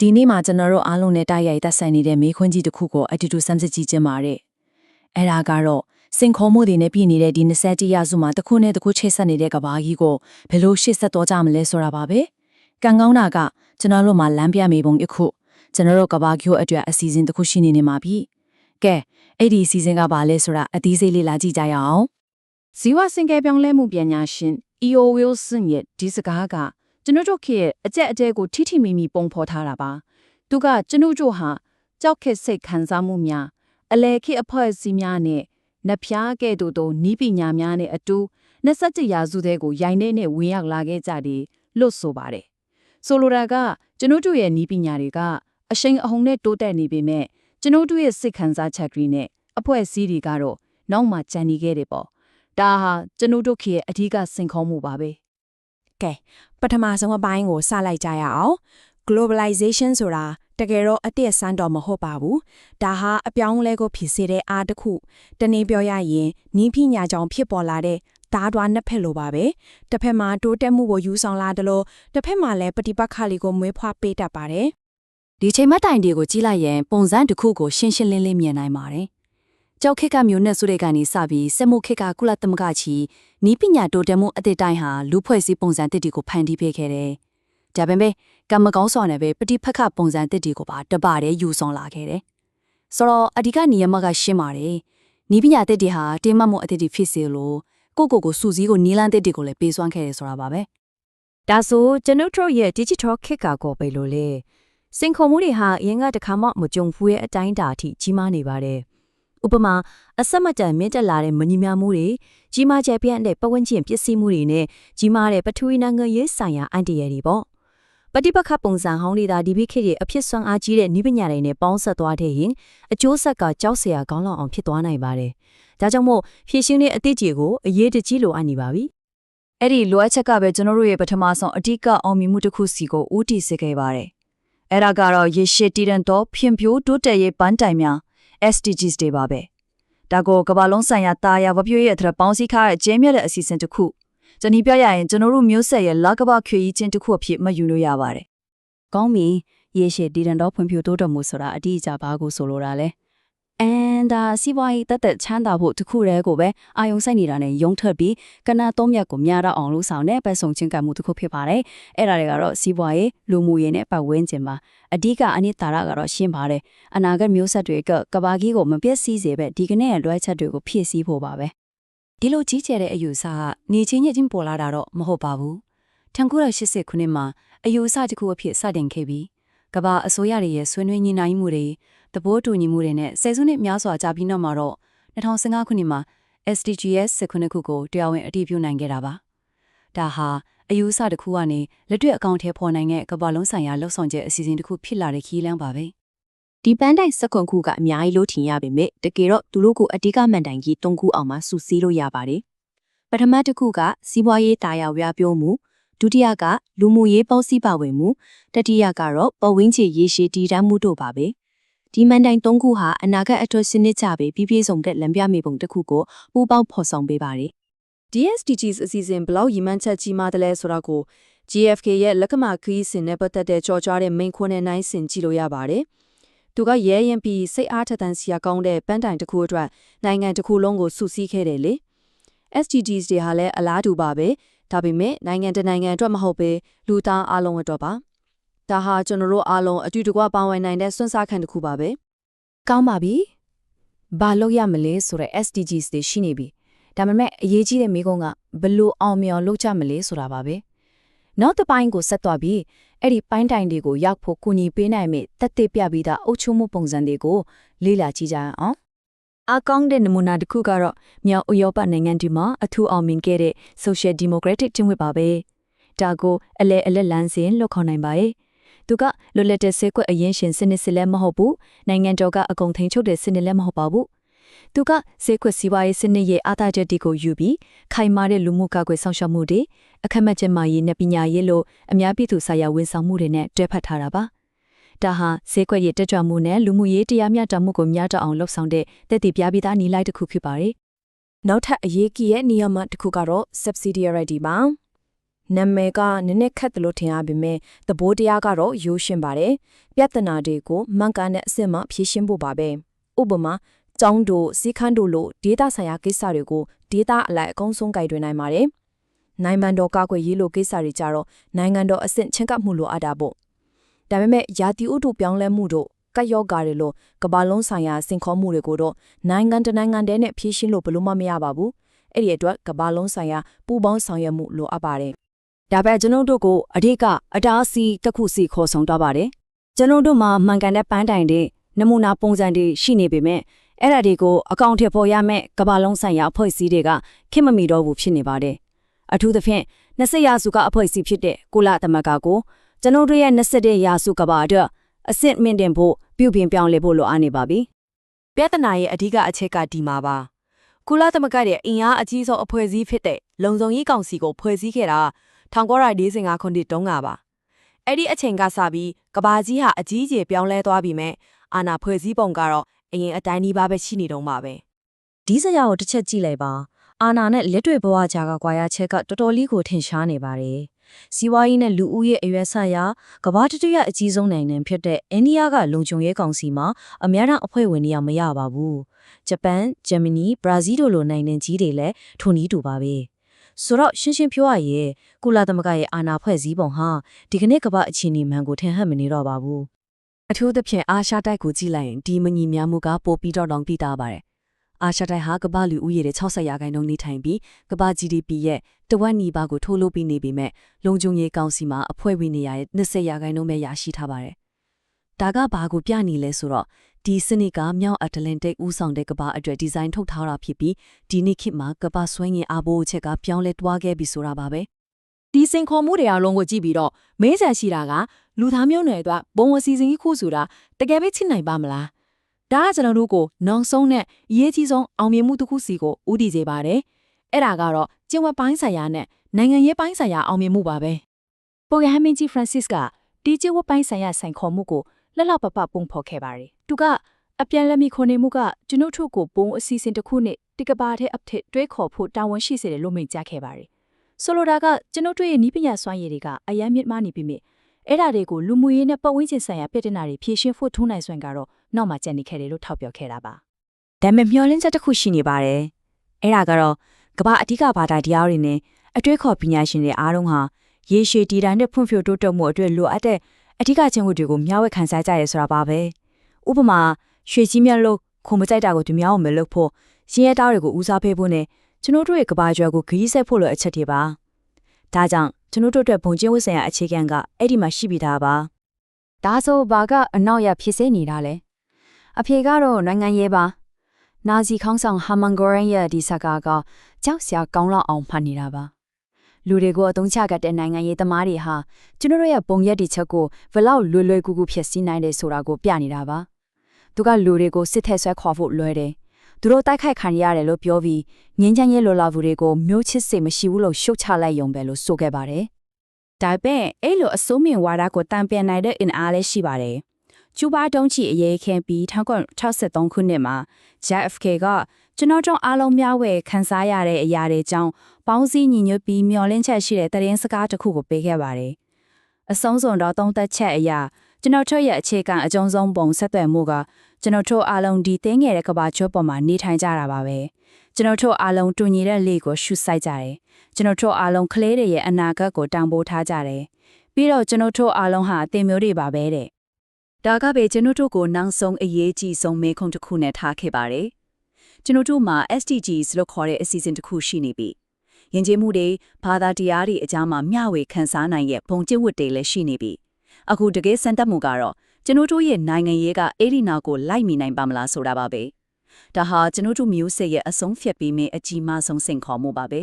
ဒီနေ့မှာကျွန်တော်တို့အားလုံးနဲ့တိုက်ရိုက်သက်ဆိုင်နေတဲ့မေးခွန်းကြီးတစ်ခုကိုအတူတူစမ်းစစ်ကြည့်ကြပါရစေ။အဲ့ဒါကတော့စင်ခေါ်မှုတွေနဲ့ပြည်နေတဲ့ဒီ20ရာစုမှာတစ်ခုနဲ့တစ်ခုချိတ်ဆက်နေတဲ့ကဘာကြီးကိုဘယ်လိုရှေ့ဆက်တော့ကြမလဲဆိုတာပါပဲ။ကံကောင်းတာကကျွန်တော်တို့မှာလမ်းပြမေးပုံတစ်ခုကျွန်တော်တို့ကဘာကြီးကိုအတွက်အစီအစဉ်တစ်ခုရှိနေနေမှာပြီ။ကဲအဲ့ဒီအစီအစဉ်ကဘာလဲဆိုတာအသေးစိတ်လေးလာကြည့်ကြရအောင်။ဇီဝစင်ကဲပြောင်းလဲမှုပညာရှင် E.O. Wilson ရဲ့ဒီစကားက ကျွန်တော်တို့ခေတ်ရဲ့အကြက်အတဲကိုထိထိမိမိပုံဖော်ထားတာပါ။သူကကျွန်တော်တို့ဟာကြောက်ခက်စိတ်ခံစားမှုများအလဲခေတ်အဖွဲ့အစည်းများနဲ့နှဖျားကဲ့သို့သောနီးပညာများနဲ့အတူ27ရာစုတဲ့ကိုရိုင်းနေနဲ့ဝင်ရောက်လာခဲ့ကြတယ်လို့ဆိုပါတယ်။ဆိုလိုတာကကျွန်တော်တို့ရဲ့နီးပညာတွေကအရှိန်အဟုန်နဲ့တိုးတက်နေပေမဲ့ကျွန်တော်တို့ရဲ့စိတ်ခံစားချက်တွေနဲ့အဖွဲ့အစည်းတွေကတော့နောက်မှကျန်နေခဲ့တယ်ပေါ့။ဒါဟာကျွန်ုပ်တို့ခေတ်ရဲ့အဓိကစင်ခေါ်မှုပါပဲ ကဲပထမဆုံးအပိုင်းကိုစလိုက်ကြရအောင် globalization ဆိုတာတကယ်တော့အတည့်ဆန်းတော့မဟုတ်ပါဘူးဒါဟာအပြောင်းအလဲကိုဖြစ်စေတဲ့အားတစ်ခုတနည်းပြောရရင်နီးပညာကြောင့်ဖြစ်ပေါ်လာတဲ့ဓာတ်တွားနှစ်ဖက်လိုပါပဲတစ်ဖက်မှာတိုးတက်မှုကိုယူဆောင်လာတယ်လို့တစ်ဖက်မှာလည်းပฏิပတ်ခါလေးကိုမွေးဖွားပေးတတ်ပါတယ်ဒီချိန်မှတ်တိုင်တွေကိုကြည့်လိုက်ရင်ပုံစံတစ်ခုကိုရှင်းရှင်းလင်းလင်းမြင်နိုင်ပါတယ်။ ကြောက်ခက်ကမျိုးနဲ့ဆိုတဲ့ကနေစပြီးစက်မှုခက်ကကုလသမဂ္ဂချီနီးပညာတိုးတက်မှုအသစ်တိုင်းဟာလူဖွဲ့စည်းပုံစံတစ်တွေကိုဖန်တီးပေးခဲ့တယ်။ဒါပေမဲ့ကမ္မကောင်းစွာနဲ့ပဲပฏิဖက်ခပုံစံတစ်တွေကိုပါတပါတည်းယူဆောင်လာခဲ့တယ်။ဆိုတော့အဓိကနိယမကရှင်းပါတယ်။နီးပညာတစ်တွေဟာတင်းမတ်မှုအသစ်တွေဖြစ်စေလို့ကိုယ့်ကိုယ်ကိုစူစည်းကိုနီးလန်းတစ်တွေကိုလည်းပေးစွမ်းခဲ့တယ်ဆိုတာပါပဲဒါဆိုကျွန်ုပ်တို့ရဲ့ digital ခေတ်ကကိုပဲလို့လေစင်ခုံမှုတွေဟာအရင်ကတခါမှမကြုံဘူးရဲ့အတိုင်းအတာအထိကြီးမားနေပါတယ် ဥပမာအဆက်မတန်မြင့်တက်လာတဲ့မညီမျှမှုတွေကြီးမားကျယ်ပြန့်တဲ့ပတ်ဝန်းကျင်ပစ္စည်းမှုတွေနဲ့ကြီးမားတဲ့ပထဝီနိုင်ငံရေးဆိုင်ရာအန်တီရယ်တွေပေါ့ပฏิပက္ခပုံစံဟောင်းတွေသာဒီဘိခေတ်ရဲ့အဖြစ်ဆွမ်းအားကြီးတဲ့နိပညာတွေနဲ့ပေါင်းဆက်သွားတဲ့ရင်အကျိုးဆက်ကကြောက်စရာကောင်းလောက်အောင်ဖြစ်သွားနိုင်ပါတယ်ဒါကြောင့်မို့ဖြည့်ရှင်းတဲ့အသည့်ကြီးကိုအရေးတကြီးလိုအပ်နေပါပြီ။အဲ့ဒီလိုအပ်ချက်ကပဲကျွန်တော်တို့ရဲ့ပထမဆုံးအဓိကအောင်မြင်မှုတစ်ခုစီကိုဦးတည်စေခဲ့ပါတယ်။အဲ့ဒါကတော့ရေရှည်တည်တံ့သောဖြင်ဖြိုးတိုးတက်ရေးပန်းတိုင်များ SDGs တွေပါပဲ။ဒါကိုကမ္ဘာလုံးဆိုင်ရာတာယာဝပြည့်ရဲ့အထက်ပေါင်းစည်းထားတဲ့ကျင်းမြတ်တဲ့အစီအစဉ်တစ်ခု။ကျွန်ဒီပြရရင်ကျွန်တော်တို့မျိုးဆက်ရဲ့လကဘာခွေကြီးချင်းတစ်ခုအဖြစ်မှတ်ယူလို့ရပါတယ်ကောင်းပြီရေရှည်တည်တံတော့ဖွံ့ဖြိုးတိုးတက်မှုဆိုတာအတိအကျဘာကိုဆိုလိုတာလဲအ န်ဒါစီးပွားရေးတက်တက်ချမ်းသာဖို့တခုတည်းကိုပဲအာယုံစိုက်နေတာနဲ့ယုံထွက်ပြီးကနသုံးမြတ်ကိုများတော့အောင်လို့ဆောင်တဲ့ပတ်စုံချင်းကပ်မှုတစ်ခုဖြစ်ပါတယ်အဲ့ဒါတွေကတော့စီးပွားရေးလူမှုရေးနဲ့ပတ်ဝန်းကျင်ပါအဓိကအနိတာရကတော့ရှင်းပါတယ်အနာဂတ်မျိုးဆက်တွေကကဘာကြီးကိုမပြည့်စည်စေပဲဒီကနေ့ရဲ့လွှဲချက်တွေကိုဖြည့်ဆည်းဖို့ပါပဲဒီလိုကြီးကျယ်တဲ့အယူဆကနေချင်းညချင်းပေါ်လာတာတော့မဟုတ်ပါဘူး1980ခုနှစ်မှာအယူဆတစ်ခုအဖြစ်စတင်ခဲ့ပြီး ကမ္ဘာအစိုးရတွေရဲ့ဆွေးနွေးညှိနှိုင်းမှုတွေတဘိုးတူညီမှုတွေနဲ့ဆယ်စုနှစ်များစွာကြာပြီးနောက်မှာတော့2015ခုနှစ်မှာ SDGs 19ခုကိုတရားဝင်အတည်ပြုနိုင်ခဲ့တာပါဒါဟာအယူဆတစ်ခုကနေလက်တွေ့အကောင့်ထဲပေါ်နိုင်တဲ့ကမ္ဘာလုံးဆိုင်ရာလှုပ်ဆောင်ချက်အစီအစဉ်တစ်ခုဖြစ်လာတဲ့ခီးလန်းပါပဲဒီပန်းတိုင်စက္ကွန်ခုကအများကြီးလို့ထင်ရပေမဲ့တကယ်တော့သူတို့ကိုအဓိကမှန်တိုင်ကြီး၃ခုအောင်မှစုစည်းလို့ရပါတယ်ပထမတစ်ခုကစီးပွားရေးတာယာဝရပြောမှု ဒုတိယကလူမှုရေးပေါင်းစည်းပါဝင်မှုတတိယကတော့ပဝင်းချေရေရှည်တည်တမ်းမှုတို့ပါပဲဒီမှန်တိုင်၃ခုဟာအနာဂတ်အထွတ်စနစ်ကြပဲပြည့်ပြည့်စုံတဲ့လမ်းပြမိပုံတစ်ခုကိုပူးပေါင်းဖော်ဆောင်ပေးပါတယ် DSDGs အစီအစဉ်ဘလောက်ရည်မှန်းချက်ကြီးမားတယ်လဲဆိုတာကို GFK ရဲ့လက္ခမခရီးစဉ်နဲ့ပတ်သက်တဲ့ကြော်ကြားတဲ့မိန်ခွန်းနဲ့နိုင်စင်ကြည့်လို့ရပါတယ်။သူကရဲရင်ပြီးစိတ်အားထက်သန်စရာကောင်းတဲ့ပန်းတိုင်တစ်ခုအတွက်နိုင်ငံတစ်ခုလုံးကိုစုစည်းခဲ့တယ်လေ။ SDGs တွေဟာလည်းအလားတူပါပဲ။ ဒါပေမဲ့နိုင်ငံတစ်နိုင်ငံအတွက်မဟုတ်ပဲလူသားအလုံးအတွက်ပါ။ဒါဟာကျွန်တော်တို့အားလုံးအတူတကွပါဝင်နိုင်တဲ့စွန့်စားခံတစ်ခုပါပဲကောင်းပါပြီ။ဘာလို့ရမလဲဆိုတော့ SDGs တွေရှိနေပြီ။ဒါပေမဲ့အရေးကြီးတဲ့မိကုန်းကဘယ်လို့အောင်မြောင်လုပ်ကြမလဲဆိုတာပါပဲ။နောက်တစ်ပိုင်းကိုဆက်သွားပြီးအဲ့ဒီပိုင်းတိုင်တွေကိုရောက်ဖို့ကူညီပေးနိုင်မယ့်တက်တဲ့ပြပြီးသားအုပ်ချုပ်မှုပုံစံတွေကိုလေ့လာကြည့်ကြရအောင် အကောင်းတဲ့နမူနာတစ်ခုကတော့မြောက်ဥရောပနိုင်ငံတွေမှာအထူးအောင်မြင်ခဲ့တဲ့ Social Democratic ကျင့်ဝတ်ပါပဲ။ဒါကိုအလဲအလက်လန်းစဉ်လောက်ခေါ်နိုင်ပါရဲ့။သူကလွတ်လပ်တဲ့ဆေးကွက်အရင်ရှင်စနစ်စစ်လည်းမဟုတ်ဘူး။နိုင်ငံတော်ကအကုန်ထိန်ချုပ်တဲ့စနစ်လည်းမဟုတ်ပါဘူး။သူကဆေးကွက်စီးပွားရေးစနစ်ရဲ့အားသာချက်တွေကိုယူပြီးခိုင်မာတဲ့လူမှုကာကွယ်ဆောင်ရှောက်မှုတွေအခက်မကျမရေးနဲ့ပညာရေးလို့အများပြည်သူဆိုင်ရာဝန်ဆောင်မှုတွေနဲ့တွဲဖက်ထားတာပါ။ ဒါဟာဈေးကွက်ရဲ့တက်ကြွမှုနဲ့လူမှုရေးတရားမျှတမှုကိုများတောအောင်လှုပ်ဆောင်တဲ့တက်တည်ပြပြီးသားနီးလိုက်တစ်ခုဖြစ်ပါတယ်နောက်ထပ်အရေးကြီးတဲ့နေရာမှာတစ်ခုကတော့ subsidiarity ပါနာမည်ကနည်းနည်းခက်တယ်လို့ထင်ရပေမဲ့သဘောတရားကတော့ရိုးရှင်းပါတယ်ပြဿနာတွေကိုမှန်ကန်တဲ့အစစ်မှဖြေရှင်းဖို့ပါပဲဥပမာကျောင်းတို့စီခန်းတို့လိုဒေတာဆိုင်ရာကိစ္စတွေကိုဒေတာအလိုက်အကောင်းဆုံးကြိုက်တွင်နိုင်ပါတယ်နိုင်ငံတော်ကာကွယ်ရေးလိုကိစ္စတွေကြတော့နိုင်ငံတော်အဆင့်ချင်းကပ်မှုလိုအပ်တာပေါ့ ဒါပေမဲ့ယာတီဥတုပြောင်းလဲမှုတို့ကတ်ယောဂါတွေလိုကမ္ဘာလုံးဆိုင်ရာစင်ခေါ်မှုတွေကိုတော့နိုင်ငံတနိုင်ငံတည်းနဲ့ဖြေရှင်းလို့ဘယ်လို့မှမရပါဘူးအဲ့ဒီအတွက်ကမ္ဘာလုံးဆိုင်ရာပူးပေါင်းဆောင်ရွက်မှုလိုအပ်ပါတယ်ဒါပေမဲ့ကျွန်တော်တို့ကိုအဓိကအတားအဆီးတစ်ခုစီခေါ်ဆောင်တော့ပါတယ်ကျွန်တော်တို့မှာမှန်ကန်တဲ့ပန်းတိုင်တွေနမူနာပုံစံတွေရှိနေပေမဲ့အဲ့ဒါတွေကိုအကောင့်ထည့်ပေါ်ရမယ့်ကမ္ဘာလုံးဆိုင်ရာအဖွဲ့အစည်းတွေကခင်မမီတော့ဘူးဖြစ်နေပါတယ်အထူးသဖြင့်20ရာစုကအဖွဲ့အစည်းဖြစ်တဲ့ကုလသမဂ္ဂကို ကျွန်တော်တို့ရဲ့21ရာစုကမ္ဘာအတွက်အဆင့်မြင့်တင်ဖို့ပြုပြင်ပြောင်းလဲဖို့လိုအပ်နေပါပြီပြဿနာရဲ့အဓိကအချက်ကဒီမှာပါကုလသမဂ္ဂရဲ့အင်အားအကြီးဆုံးအဖွဲ့အစည်းဖြစ်တဲ့လုံခြုံရေးကောင်စီကိုဖွဲ့စည်းခဲ့တာ1945ခုနှစ်တုန်းကပါအဲ့ဒီအချိန်ကစပြီးကဘာကြီးဟာအကြီးအကျယ်ပြောင်းလဲသွားပြီမဲ့အာနာဖွဲ့စည်းပုံကတော့အရင်အတိုင်းဒီပါပဲရှိနေတော့မှာပဲဒီစရာကိုတစ်ချက်ကြည့်လိုက်ပါအာနာနဲ့လက်တွေ့ဘဝကြားကကွာရချက်ကတော်တော်လေးကိုထင်ရှားနေပါတယ် စီးပွားရေးနဲ့လူဦးရေးအရွယ်ဆက်ရာကမ္ဘာတတိယအကြီးဆုံးနိုင်ငံဖြစ်တဲ့အိန္ဒိယကလုံခြုံရေးကောင်စီမှာအများအားအဖွဲ့ဝင်နေရမရပါဘူးဂျပန်ဂျာမနီဘရာဇီးတို့လိုနိုင်ငံကြီးတွေလည်းထိုနည်းတူပါပဲဆိုတော့ရှင်းရှင်းပြောရရင်ကုလသမဂ္ဂရဲ့အာဏာဖွဲ့စည်းပုံဟာဒီကနေ့ကမ္ဘာအခြေအနေမှန်ကိုထင်ဟပ်မနေတော့ပါဘူးအထူးသဖြင့်အာရှတိုက်ကိုကြည့်လိုက်ရင်ဒီမညီမျှမှုကပိုပြီးတော့တောင်သိတာပါတယ်။ အာရှတိုက်ဟာကမ္ဘာလူဦးရေရဲ့60ရာခိုင်နှုန်းနေထိုင်ပြီးကမ္ဘာ GDP ရဲ့တဝက်နီးပါးကိုထိုးလို့ပြီးနေပေမဲ့လုံခြုံရေးကောင်စီမှာအဖွဲ့ဝင်နေရရဲ့20ရာခိုင်နှုန်းပဲရရှိထားပါတယ်။ဒါကဘာကိုပြနေလဲဆိုတော့ဒီစနစ်ကမြောက်အတ္တလန်တစ်ဦးဆောင်တဲ့ကမ္ဘာအတွက်ဒီဇိုင်းထုတ်ထားတာဖြစ်ပြီးဒီနေ့ခေတ်မှာကမ္ဘာဆွဲငင်အဘိုးအချက်ကပြောင်းလဲတွားခဲ့ပြီဆိုတာပါပဲ။ဒီစင်ခေါ်မှုတွေအလုံးကိုကြည့်ပြီးတော့မင်းဆန်ရှိတာကလူသားမျိုးနွယ်အတွက်ဘုံဝစီစဉ်ကြီးခုဆိုတာတကယ်ပဲချစ်နိုင်ပါမလား ဒါကကျွန်တော်တို့ကိုနောက်ဆုံးနဲ့အရေးကြီးဆုံးအောင်မြင်မှုတစ်ခုစီကိုဦးတည်စေပါတယ်အဲ့ဒါကတော့ကျင့်ဝတ်ပိုင်းဆိုင်ရာနဲ့နိုင်ငံရေးပိုင်းဆိုင်ရာအောင်မြင်မှုပါပဲပေါ်ရဟမင်းကြီးဖရန်စစ်ကဒီကျင့်ဝတ်ပိုင်းဆိုင်ရာဆိုင်ခေါ်မှုကိုလက်လောက်ပပပုံဖော်ခဲ့ပါတယ်သူကအပြန်လက်မိခွန်နေမှုကကျွန်ုပ်တို့ကိုဘုံအစီအစဉ်တစ်ခုနဲ့တကဘာတဲ့အထက်တွဲခေါ်ဖို့တာဝန်ရှိစေတယ်လို့မိန့်ကြားခဲ့ပါတယ်ဆိုလိုတာကကျွန်ုပ်တို့ရဲ့ဤပညာစွမ်းရည်တွေကအယမ်းမြင့်မားနေပြီမြအဲ့ဒါတွေကိုလူမှုရေးနဲ့ပတ်ဝန်းကျင်ဆိုင်ရာပြဿနာတွေဖြေရှင်းဖို့ထုံးနိုင်စွမ်းကတော့ နောက်မှကြံနေခဲ့တယ်လို့ထောက်ပြခဲ့တာပါဒါပေမဲ့မျောလင်းချက်တစ်ခုရှိနေပါတယ်။အဲ့ဒါကတော့ကမ္ဘာအဓိကဘာသာတရားတွေနဲ့အတွေ့အခေါ်ပညာရှင်တွေအားလုံးဟာရေရှည်တည်တံတဲ့ဖွံ့ဖြိုးတိုးတက်မှုအတွက်လိုအပ်တဲ့အဓိကချင်းဝတ်တွေကိုမျှဝေခံစားကြရဲဆိုတာပါပဲ။ဥပမာရွှေကြီးမြတ်လို့ခုံမကြိုက်တာကိုသူများအောင်မလုပ်ဖို့ရင်းရဲတောင်းတွေကိုဦးစားပေးဖို့နဲ့ကျွန်တော်တို့ရဲ့ကဘာကျွဲကိုဂရီးဆက်ဖို့လိုအချက်တွေပါ။ဒါကြောင့်ကျွန်တော်တို့အတွက်ဘုံကျင်းဝတ်ဆိုင်ရာအခြေခံကအဲ့ဒီမှာရှိပြီးသားပါ။ဒါဆိုဘာကအနောက်ရဖြစ်စေနေတာလဲ။ အဖေကတော့နိုင်ငံရေးပါ။နာဇီခေါင်းဆောင်ဟာမန်ဂိုရန်ရဲ့ဒီစကားကကြောက်စရာကောင်းလောက်အောင်ဖတ်နေတာပါလူတွေကိုအသုံးချကတဲ့နိုင်ငံရေးသမားတွေဟာကျွန်တော်တို့ရဲ့ပုံရက်ဒီချက်ကိုဘလောက်လွယ်လွယ်ကူကူဖြစ်စီနိုင်တယ်ဆိုတာကိုပြနေတာပါသူကလူတွေကိုစစ်ထက်ဆွဲခေါ်ဖို့လွယ်တယ်သူတို့တိုက်ခိုက်ခံရတယ်လို့ပြောပြီးငင်းချမ်းရဲ့လိုလာဘူးတွေကိုမျိုးချစ်စိတ်မရှိဘူးလို့ရှုတ်ချလိုက်ရုံပဲလို့ဆိုခဲ့ပါတယ်ဒါပေမဲ့အဲ့လိုအစိုးမြင်ဝါဒကိုတံပြန်နိုင်တဲ့အင်အားလည်းရှိပါတယ် ကျူဘာတုံးချီအရေးခင်ပြီး1963ခုနှစ်မှာ JFK ကကျွန်တော်တို့အားလုံးမျှဝေခန်းစားရတဲ့အရာတွေကြောင့်ပေါင်းစည်းညီညွတ်ပြီးမျှော်လင့်ချက်ရှိတဲ့သတင်းစကားတစ်ခုကိုပေးခဲ့ပါတယ်။အဆုံးစွန်တော့သုံးသက်ချက်အရာကျွန်တော်တို့ရဲ့အခြေခံအကျုံးဆုံးပုံဆက်သွယ်မှုကကျွန်တော်တို့အားလုံးဒီတင်းငယ်တဲ့ကဘာကျော်ပေါ်မှာနေထိုင်ကြတာပါပဲ။ကျွန်တော်တို့အားလုံးတူညီတဲ့လေကိုရှုစိုက်ကြတယ်။ကျွန်တော်တို့အားလုံးကလေးတွေရဲ့အနာဂတ်ကိုတန်ဖိုးထားကြတယ်။ပြီးတော့ကျွန်တော်တို့အားလုံးဟာအသင်မျိုးတွေပါပဲတဲ့ ဒါကပဲကျွန်တော်တို့ကိုနောက်ဆုံးအရေးကြီးဆုံးမေးခွန်းတစ်ခုနဲ့ထားခဲ့ပါတယ်ကျွန်တော်တို့မှာ SDGs လို့ခေါ်တဲ့အစီအစဉ်တစ်ခုရှိနေပြီယဉ်ကျေးမှုတွေဘာသာတရားတွေအကြားမှာမျှဝေခန်းစားနိုင်ရဲ့ပုံကျင့်ဝတ်တွေလည်းရှိနေပြီအခုတကယ်စံတက်မှုကတော့ကျွန်တော်တို့ရဲ့နိုင်ငံရေးကအဲ့ဒီနောက်ကိုလိုက်မိနိုင်ပါမလားဆိုတာပါပဲဒါဟာကျွန်တော်တို့မျိုးဆက်ရဲ့အဆုံးဖြတ်ပြီးမြင်အကြီးမားဆုံးစိန်ခေါ်မှုပါပဲ